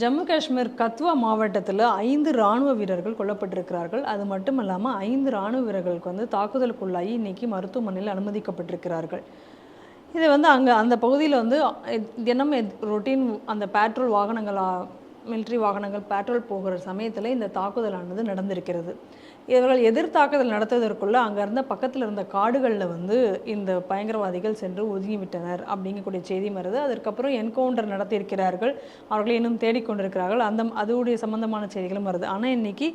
ஜம்மு காஷ்மீர் கத்வா மாவட்டத்தில் ஐந்து ராணுவ வீரர்கள் கொல்லப்பட்டிருக்கிறார்கள். அது மட்டும் இல்லாமல் ஐந்து ராணுவ வீரர்களுக்கு வந்து தாக்குதலுக்குள்ளாகி இன்னைக்கு மருத்துவமனையில் அனுமதிக்கப்பட்டிருக்கிறார்கள். இது வந்து அங்கே அந்த பகுதியில் வந்து தினமும் தினம் ரொட்டீன் அந்த பேட்ரோல் வாகனங்கள் மிலிட்ரி வாகனங்கள் பேட்ரோல் போகிற சமயத்தில் இந்த தாக்குதலானது நடந்திருக்கிறது. இவர்கள் எதிர் தாக்குதல் நடத்துவதற்குள்ள அங்கே இருந்த பக்கத்தில் இருந்த காடுகளில் வந்து இந்த பயங்கரவாதிகள் சென்று ஒதுங்கிவிட்டனர் அப்படிங்கக்கூடிய செய்தி வருது. அதற்கப்புறம் என்கவுண்டர் நடத்தியிருக்கிறார்கள். அவர்களை இன்னும் தேடிக்கொண்டிருக்கிறார்கள் அந்த அதோடைய சம்பந்தமான செய்திகளும் வருது. ஆனால் இன்னைக்கு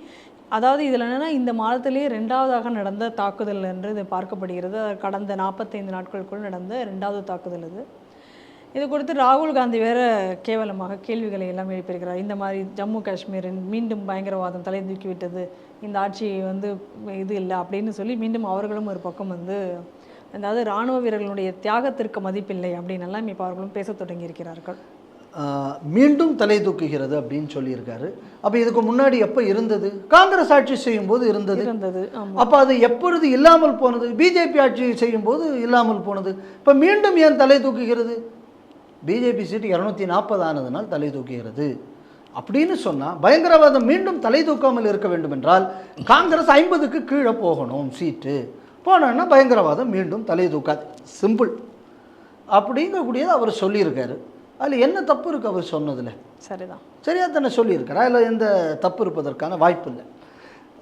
அதாவது இதில் என்னென்னா இந்த மாதத்திலேயே ரெண்டாவதாக நடந்த தாக்குதல் என்று இது பார்க்கப்படுகிறது. கடந்த நாற்பத்தைந்து நாட்களுக்குள் நடந்த ரெண்டாவது தாக்குதல் இது இது குறித்து ராகுல் காந்தி வேற கேவலமாக கேள்விகளை எல்லாம் எழுப்பியிருக்கிறார். இந்த மாதிரி ஜம்மு காஷ்மீரின் மீண்டும் பயங்கரவாதம் தலை தூக்கிவிட்டது இந்த ஆட்சி வந்து இது இல்லை அப்படின்னு சொல்லி மீண்டும் அவர்களும் ஒரு பக்கம் வந்து அதாவது இராணுவ வீரர்களுடைய தியாகத்திற்கு மதிப்பில்லை அப்படின்னு எல்லாம் இப்போ அவர்களும் பேசத் தொடங்கியிருக்கிறார்கள். மீண்டும் தலை தூக்குகிறது அப்படின்னு சொல்லியிருக்காரு. அப்போ இதுக்கு முன்னாடி எப்போ இருந்தது? காங்கிரஸ் ஆட்சி செய்யும்போது இருந்தது. இருந்தது ஆமாம் அப்போ அது எப்பொழுது இல்லாமல் போனது? பிஜேபி ஆட்சி செய்யும்போது இல்லாமல் போனது. இப்போ மீண்டும் ஏன் தலை தூக்குகிறது? பிஜேபி சீட்டு இரநூத்தி நாற்பது ஆனதுனால் தலை தூக்குகிறது. அப்படின்னு சொன்னால் பயங்கரவாதம் மீண்டும் தலை தூக்காமல் இருக்க வேண்டும் என்றால் காங்கிரஸ் ஐம்பதுக்கு கீழே போகணும் சீட்டு. போனோன்னா பயங்கரவாதம் மீண்டும் தலை தூக்காது. சிம்பிள் அப்படிங்கக்கூடியது அவர் சொல்லியிருக்காரு. அதில் என்ன தப்பு இருக்குது அவர் சொன்னதில்? சரிதான். சரியா தானே சொல்லியிருக்கிறா இல்லை எந்த தப்பு இருப்பதற்கான வாய்ப்பு இல்லை.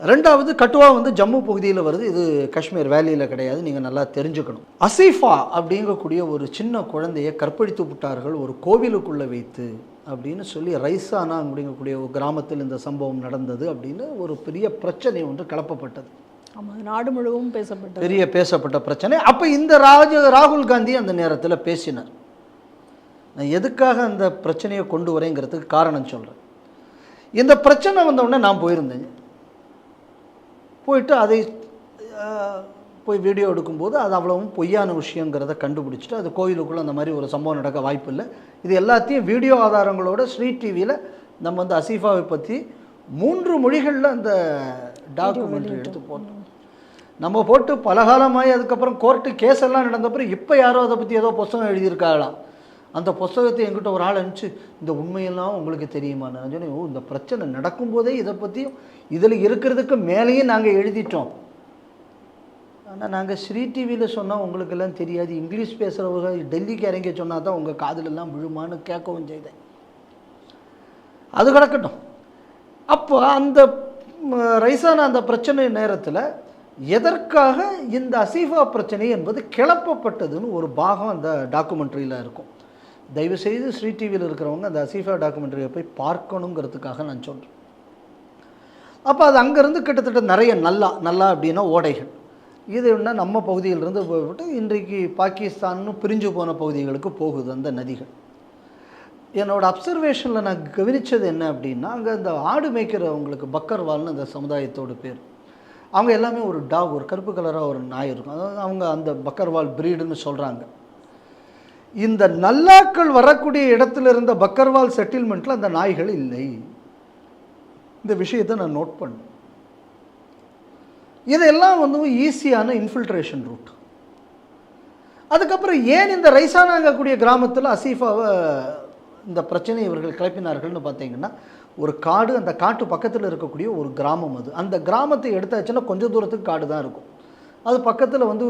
ரெண்டாவது கட்டுவா வந்து ஜம்மு பகுதியில் வருது. இது காஷ்மீர் வேலியில் கிடையாது. நீங்கள் நல்லா தெரிஞ்சுக்கணும். அசீஃபா அப்படிங்கக்கூடிய ஒரு சின்ன குழந்தையை கற்பழித்து விட்டார்கள். ஒரு கோவிலுக்குள்ளே வைத்து அப்படின்னு சொல்லி ரைசானா அப்படிங்கக்கூடிய ஒரு கிராமத்தில் இந்த சம்பவம் நடந்தது அப்படின்னு ஒரு பெரிய பிரச்சனை ஒன்று கிளப்பப்பட்டது. ஆமாம் நாடு முழுவதும் பேசப்பட்டது. பெரிய பேசப்பட்ட பிரச்சனை. அப்போ இந்த ராஜ ராகுல் காந்தி அந்த நேரத்தில் பேசினார். நான் எதுக்காக அந்த பிரச்சனையை கொண்டு வரேங்கிறதுக்கு காரணம் சொல்கிறேன் இந்த பிரச்சனை வந்த உடனே நான் போயிருந்தேன். போயிட்டு அதை போய் வீடியோ எடுக்கும்போது அது அவ்வளவும் பொய்யான விஷயங்கிறத கண்டுபிடிச்சிட்டு அது கோயிலுக்குள்ளே அந்த மாதிரி ஒரு சம்பவம் நடக்க வாய்ப்பு இல்லை இது எல்லாத்தையும் வீடியோ ஆதாரங்களோட ஸ்ரீ டிவியில் நம்ம வந்து அசீஃபாவை பற்றி மூன்று மொழிகளில் அந்த டாக்குமெண்ட்ரி எடுத்து போட்டோம். நம்ம போட்டு பலகாலமாகி அதுக்கப்புறம் கோர்ட்டு கேஸ் எல்லாம் நடந்தப்பறம் இப்போ யாரோ அதை பற்றி ஏதோ புஸ்தகம் எழுதியிருக்காங்களாம். அந்த புஸ்தகத்தை என்கிட்ட ஒரு ஆள் அனுப்பிச்சு இந்த உண்மையெல்லாம் உங்களுக்கு தெரியுமா? நான் சொன்னேன் ஓ இந்த பிரச்சனை நடக்கும்போதே இதை பற்றியும் இதில் இருக்கிறதுக்கு மேலேயும் நாங்கள் எழுதிட்டோம். ஆனால் நாங்கள் ஸ்ரீ டிவியில் சொன்னால் உங்களுக்கெல்லாம் தெரியாது. இங்கிலீஷ் பேசுகிறவங்க டெல்லிக்கு இறங்கி சொன்னால் தான் உங்கள் காதலெல்லாம் விழுமான்னு கேட்கவும் செய்தேன். அது கிடக்கட்டும். அப்போ அந்த ரைஸான ரைசான அந்த பிரச்சனை நேரத்தில் எதற்காக இந்த அசீஃபா பிரச்சனை என்பது கிளப்பப்பட்டதுன்னு ஒரு பாகம் அந்த டாக்குமெண்ட்ரியில் இருக்கும். தயவுசெய்து ஸ்ரீ டிவியில் இருக்கிறவங்க அந்த அசீஃபா டாக்குமெண்ட்ரியை போய் பார்க்கணுங்கிறதுக்காக நான் சொல்கிறேன் அப்போ அது அங்கேருந்து கிட்டத்தட்ட நிறைய நல்லா நல்லா அப்படின்னா ஓடைகள். இது என்ன நம்ம பகுதியிலிருந்து போய்விட்டு இன்றைக்கு பாகிஸ்தான்னு பிரிஞ்சு போன பகுதிகளுக்கு போகுது அந்த நதிகள். என்னோடய அப்சர்வேஷனில் நான் கவனித்தது என்ன அப்படின்னா அங்கே இந்த ஆடு மேய்க்கிறவங்களுக்கு பக்கர்வால்னு அந்த சமுதாயத்தோட பேர். அவங்க எல்லாமே ஒரு டாக் ஒரு கருப்பு கலராக ஒரு நாய் இருக்கும். அதாவது அவங்க அந்த பக்கர்வால் பிரீடுன்னு சொல்கிறாங்க இந்த நல்லாக்கள் வரக்கூடிய இடத்துல இருந்த பக்கர்வால் செட்டில்மெண்ட்டில் அந்த நாய்கள் இல்லை. இந்த விஷயத்தை நான் நோட் பண்ணேன். இதெல்லாம் வந்து ஈஸியான இன்ஃபில்ட்ரேஷன் ரூட் அதுக்கப்புறம் ஏன் இந்த ரைசானாங்கக்கூடிய கிராமத்தில் அசீஃபாவை இந்த பிரச்சனை இவர்கள் கிளப்பினார்கள்னு பார்த்தீங்கன்னா ஒரு காடு அந்த காட்டு பக்கத்தில் இருக்கக்கூடிய ஒரு கிராமம் அது. அந்த கிராமத்தை எடுத்தாச்சுன்னா கொஞ்சம் தூரத்துக்கு காடு தான் இருக்கும். அது பக்கத்தில் வந்து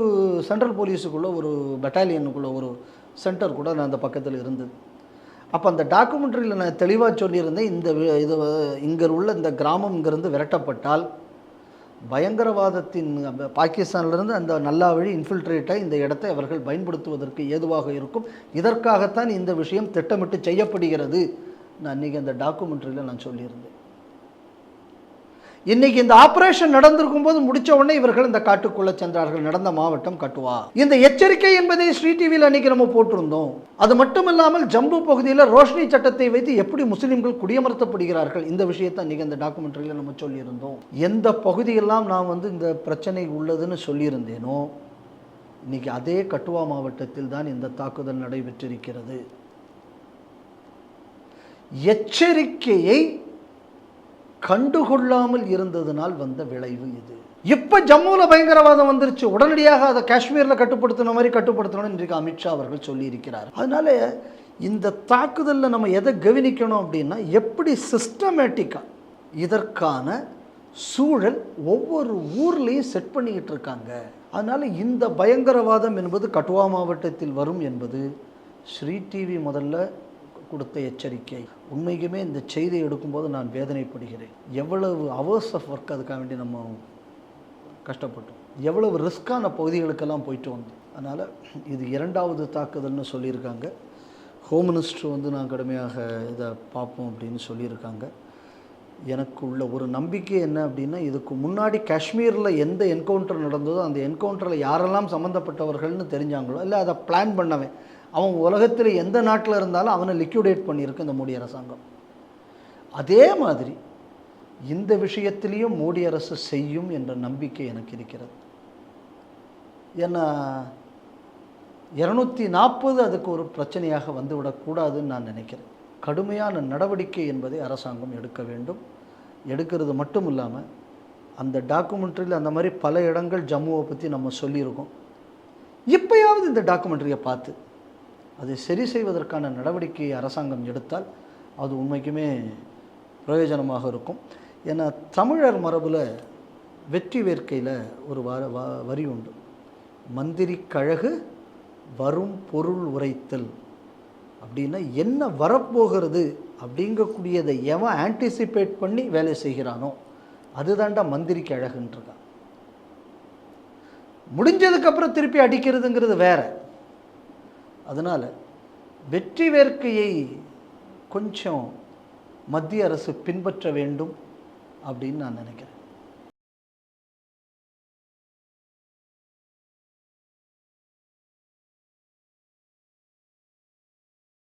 சென்ட்ரல் போலீஸுக்குள்ளே ஒரு பெட்டாலியனுக்குள்ளே ஒரு சென்டர் கூட நான் அந்த பக்கத்தில் இருந்தது. அப்போ அந்த டாக்குமெண்ட்ரியில் நான் தெளிவாக சொல்லியிருந்தேன் இந்த இது இங்கே உள்ள இந்த கிராமம் இங்கேருந்து விரட்டப்பட்டால் பயங்கரவாதத்தின் பாகிஸ்தானிலிருந்து அந்த நல்லா வழி இன்ஃபில்ட்ரேட்டாக இந்த இடத்தை அவர்கள் பயன்படுத்துவதற்கு ஏதுவாக இருக்கும். இதற்காகத்தான் இந்த விஷயம் திட்டமிட்டு செய்யப்படுகிறது. நான் அன்றைக்கி அந்த டாக்குமெண்ட்ரியில் நான் சொல்லியிருந்தேன். இன்னைக்கு இந்த ஆபரேஷன் நடந்திருக்கும் போது முடிச்ச உடனே இவர்கள் இந்த காட்டுக்குள்ள சென்றார்கள். நடந்த மாவட்டம் கட்டுவா. இந்த எச்சரிக்கை என்பதை ஸ்ரீ டிவியில் அன்னைக்கு நம்ம போட்டிருந்தோம். அது மட்டும் இல்லாமல் ஜம்பு பகுதியில் ரோஷினி சட்டத்தை வைத்து எப்படி முஸ்லிம்கள் குடியமர்த்தப்படுகிறார்கள் இந்த விஷயத்தை அன்னைக்கு அந்த டாக்குமெண்ட்ரியில் நம்ம சொல்லியிருந்தோம். எந்த பகுதியெல்லாம் நான் வந்து இந்த பிரச்சனை உள்ளதுன்னு சொல்லியிருந்தேனோ இன்னைக்கு அதே கட்டுவா மாவட்டத்தில் தான் இந்த தாக்குதல் நடைபெற்றிருக்கிறது. எச்சரிக்கையை கண்டுகொள்ளாமல் இருந்ததனால் வந்த விளைவு இது. இப்போ ஜம்முவில் பயங்கரவாதம் வந்துருச்சு. உடனடியாக அதை காஷ்மீரில் கட்டுப்படுத்தின மாதிரி கட்டுப்படுத்தணும்னு இன்றைக்கு அமித்ஷா அவர்கள் சொல்லியிருக்கிறார். அதனால இந்த தாக்குதலில் நம்ம எதை கவனிக்கணும் அப்படின்னா எப்படி சிஸ்டமேட்டிக்காக இதற்கான சூழல் ஒவ்வொரு ஊர்லேயும் செட் பண்ணிக்கிட்டு இருக்காங்க. அதனால் இந்த பயங்கரவாதம் என்பது கட்டுவா மாவட்டத்தில் வரும் என்பது ஸ்ரீ டிவி முதல்ல கொடுத்த எச்சரிக்கை. உண்மைக்குமே இந்த செய்தியை எடுக்கும்போது நான் வேதனைப்படுகிறேன். எவ்வளவு அவர்ஸ் ஆஃப் ஒர்க் அதுக்காக வேண்டி நம்ம கஷ்டப்பட்டோம். எவ்வளவு ரிஸ்க்கான பகுதிகளுக்கெல்லாம் போயிட்டு வந்தோம். அதனால் இது இரண்டாவது தாக்குதல்னு சொல்லியிருக்காங்க. ஹோம் மினிஸ்டர் வந்து நான் கடுமையாக இதை பார்ப்போம் அப்படின்னு சொல்லியிருக்காங்க. எனக்கு உள்ள ஒரு நம்பிக்கை என்ன அப்படின்னா இதுக்கு முன்னாடி காஷ்மீரில் எந்த என்கவுண்டர் நடந்ததோ அந்த என்கவுண்டரில் யாரெல்லாம் சம்மந்தப்பட்டவர்கள்னு தெரிஞ்சாங்களோ இல்லை அதை பிளான் பண்ணவன் அவன் உலகத்தில் எந்த நாட்டில் இருந்தாலும் அவனை லிக்யூடேட் பண்ணியிருக்கு இந்த மோடி அரசாங்கம். அதே மாதிரி இந்த விஷயத்திலையும் மோடி அரசு செய்யும் என்ற நம்பிக்கை எனக்கு இருக்கிறது. ஏன்னா இரநூத்தி நாற்பது அதுக்கு ஒரு பிரச்சனையாக வந்துவிடக்கூடாதுன்னு நான் நினைக்கிறேன். கடுமையான நடவடிக்கை என்பதை அரசாங்கம் எடுக்க வேண்டும். எடுக்கிறது மட்டும் இல்லாமல் அந்த டாக்குமெண்ட்ரியில் அந்த மாதிரி பல இடங்கள் ஜம்முவை பற்றி நம்ம சொல்லியிருக்கோம். இப்போயாவது இந்த டாக்குமெண்ட்ரியை பார்த்து அதை சரி செய்வதற்கான நடவடிக்கையை அரசாங்கம் எடுத்தால் அது உண்மைக்குமே பிரயோஜனமாக இருக்கும். ஏன்னா தமிழர் மரபில் வெற்றி வேர்க்கையில் ஒரு வ வ- வரி உண்டு. மந்திரி கழகு வரும் பொருள் உரைத்தல் அப்படின்னா என்ன வரப்போகிறது அப்படிங்கக்கூடியதை எவன் ஆன்டிசிபேட் பண்ணி வேலை செய்கிறானோ அதுதான்டா மந்திரிக்கு அழகுன்றிருக்கான் முடிஞ்சதுக்கப்புறம் திருப்பி அடிக்கிறதுங்கிறது வேறு. அதனால் வெற்றி வேர்க்கையை கொஞ்சம் மத்திய அரசு பின்பற்ற வேண்டும் அப்படின்னு நான் நினைக்கிறேன்.